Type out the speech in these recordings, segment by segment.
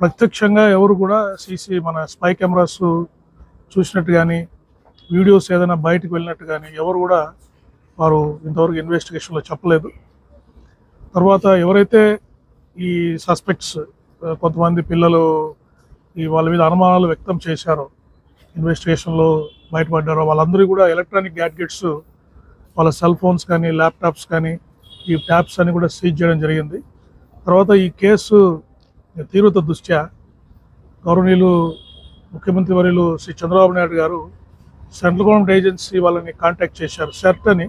ప్రత్యక్షంగా ఎవరు కూడా సీసీ మన స్పై కెమెరాస్ చూసినట్టు కానీ వీడియోస్ ఏదైనా బయటకు వెళ్ళినట్టు కానీ ఎవరు కూడా వారు ఇంతవరకు ఇన్వెస్టిగేషన్లో చెప్పలేదు. తర్వాత ఎవరైతే ఈ సస్పెక్ట్స్ కొంతమంది పిల్లలు ఈ వాళ్ళ మీద అనుమానాలు వ్యక్తం చేశారో ఇన్వెస్టిగేషన్లో బయటపడ్డారో వాళ్ళందరూ కూడా ఎలక్ట్రానిక్ గ్యాడ్జెట్స్ వాళ్ళ సెల్ ఫోన్స్ కానీ ల్యాప్టాప్స్ కానీ ఈ ట్యాబ్స్ అని కూడా సీజ్ చేయడం జరిగింది. తర్వాత ఈ కేసు తీవ్రత దృష్ట్యా గౌరవనీయులు ముఖ్యమంత్రి వర్యులు శ్రీ చంద్రబాబు నాయుడు గారు సెంట్రల్ గవర్నమెంట్ ఏజెన్సీ వాళ్ళని కాంటాక్ట్ చేశారు. సెర్ట్ అని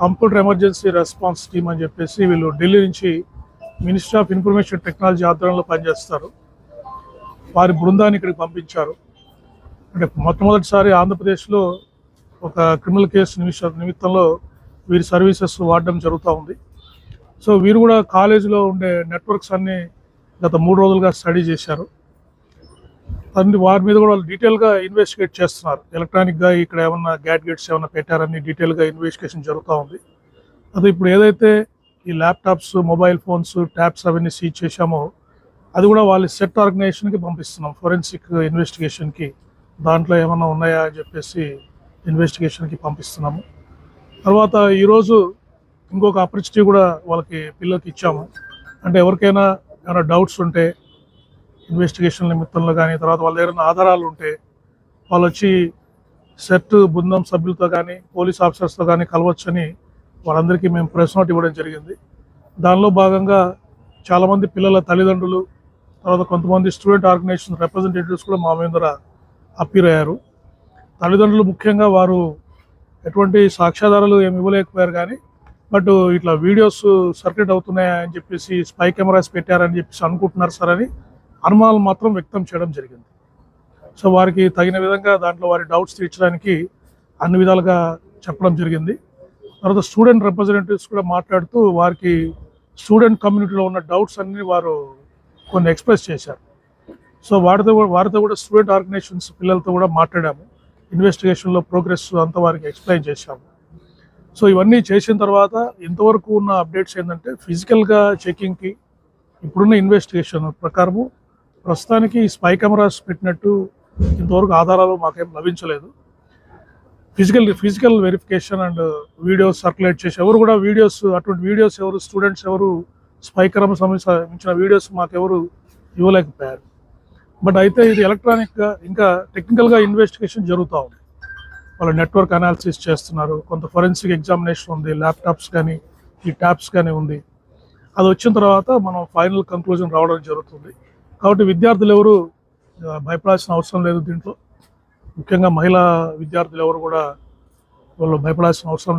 కంప్యూటర్ ఎమర్జెన్సీ రెస్పాన్స్ టీమ్ అని చెప్పేసి వీళ్ళు ఢిల్లీ నుంచి మినిస్ట్రీ ఆఫ్ ఇన్ఫర్మేషన్ టెక్నాలజీ ఆధ్వర్యంలో పనిచేస్తారు. వారి బృందాన్ని ఇక్కడికి పంపించారు. అంటే మొట్టమొదటిసారి ఆంధ్రప్రదేశ్లో ఒక క్రిమినల్ కేసు నిమిష నిమిత్తంలో వీరి సర్వీసెస్ వాడడం జరుగుతూ ఉంది. సో వీరు కూడా కాలేజీలో ఉండే నెట్వర్క్స్ అన్నీ గత మూడు రోజులుగా స్టడీ చేశారు. అన్ని వారి మీద కూడా వాళ్ళు డీటెయిల్గా ఇన్వెస్టిగేట్ చేస్తున్నారు. ఎలక్ట్రానిక్గా ఇక్కడ ఏమన్నా గ్యాడ్గెట్స్ ఏమన్నా పెట్టారని డీటెయిల్గా ఇన్వెస్టిగేషన్ జరుగుతూ ఉంది. అది ఇప్పుడు ఏదైతే ఈ ల్యాప్టాప్స్ మొబైల్ ఫోన్స్ ట్యాబ్స్ అవన్నీ సీజ్ చేశామో అది కూడా వాళ్ళ సెట్ ఆర్గనైజేషన్కి పంపిస్తున్నాం. ఫోరెన్సిక్ ఇన్వెస్టిగేషన్కి దాంట్లో ఏమన్నా ఉన్నాయా అని చెప్పేసి ఇన్వెస్టిగేషన్కి పంపిస్తున్నాము. తర్వాత ఈరోజు ఇంకొక ఆపర్చునిటీ కూడా వాళ్ళకి పిల్లలకి ఇచ్చాము. అంటే ఎవరికైనా ఏమైనా డౌట్స్ ఉంటే ఇన్వెస్టిగేషన్ నిమిత్తంలో కానీ తర్వాత వాళ్ళ దగ్గర ఆధారాలు ఉంటే వాళ్ళు వచ్చి సెట్ బృందం సభ్యులతో కానీ పోలీస్ ఆఫీసర్స్తో కానీ కలవచ్చని వాళ్ళందరికీ మేము ప్రెస్ నోట్ ఇవ్వడం జరిగింది. దానిలో భాగంగా చాలామంది పిల్లల తల్లిదండ్రులు తర్వాత కొంతమంది స్టూడెంట్ ఆర్గనైజేషన్ రిప్రజెంటేటివ్స్ కూడా మా మీద అప్పీర్ అయ్యారు. తల్లిదండ్రులు ముఖ్యంగా వారు ఎటువంటి సాక్ష్యాధారాలు ఏమి ఇవ్వలేకపోయారు కానీ బట్ ఇట్లా వీడియోస్ సర్క్యూట్ అవుతున్నాయని చెప్పేసి స్పై కెమెరాస్ పెట్టారని చెప్పేసి అనుకుంటున్నారు సార్ అని అనుమానాలు మాత్రం వ్యక్తం చేయడం జరిగింది. సో వారికి తగిన విధంగా దాంట్లో వారి డౌట్స్ తీర్చడానికి అన్ని విధాలుగా చెప్పడం జరిగింది. తర్వాత స్టూడెంట్ రిప్రజెంటేటివ్స్ కూడా మాట్లాడుతూ వారికి స్టూడెంట్ కమ్యూనిటీలో ఉన్న డౌట్స్ అన్ని వారు కొన్ని ఎక్స్ప్రెస్ చేశారు. సో వారితో కూడా- వారితో కూడా స్టూడెంట్ ఆర్గనైజేషన్స్ పిల్లలతో కూడా మాట్లాడాము. ఇన్వెస్టిగేషన్లో ప్రోగ్రెస్ అంతా వారికి ఎక్స్ప్లెయిన్ చేశాము. సో ఇవన్నీ చేసిన తర్వాత ఇంతవరకు ఉన్న అప్డేట్స్ ఏంటంటే ఫిజికల్గా చెకింగ్కి ఇప్పుడున్న ఇన్వెస్టిగేషన్ ప్రకారము ప్రస్తుతానికి స్పై కెమెరాస్ పెట్టినట్టు ఇంతవరకు ఆధారాలు మాకేం లభించలేదు. Physical physical verification and videos circulate చేసి ఎవరు కూడా వీడియోస్ అటువంటి వీడియోస్ ఎవరు స్టూడెంట్స్ ఎవరు స్పైకరం సంబంధించిన వీడియోస్ మాకెవరు ఇవ్వలేకపోయారు. బట్ అయితే ఇది ఎలక్ట్రానిక్గా ఇంకా టెక్నికల్గా ఇన్వెస్టిగేషన్ జరుగుతూ ఉంది. వాళ్ళు నెట్వర్క్ అనాలిసిస్ చేస్తున్నారు. కొంత ఫొరెన్సిక్ ఎగ్జామినేషన్ ఉంది ల్యాప్టాప్స్ కానీ ఈ ట్యాబ్స్ కానీ ఉంది. అది వచ్చిన తర్వాత మనం ఫైనల్ కంక్లూజన్ రావడం జరుగుతుంది. కాబట్టి విద్యార్థులు ఎవరు భయపడాల్సిన అవసరం లేదు దీంట్లో. ముఖ్యంగా మహిళా విద్యార్థులు ఎవరు కూడా వాళ్ళు భయపడాల్సిన అవసరం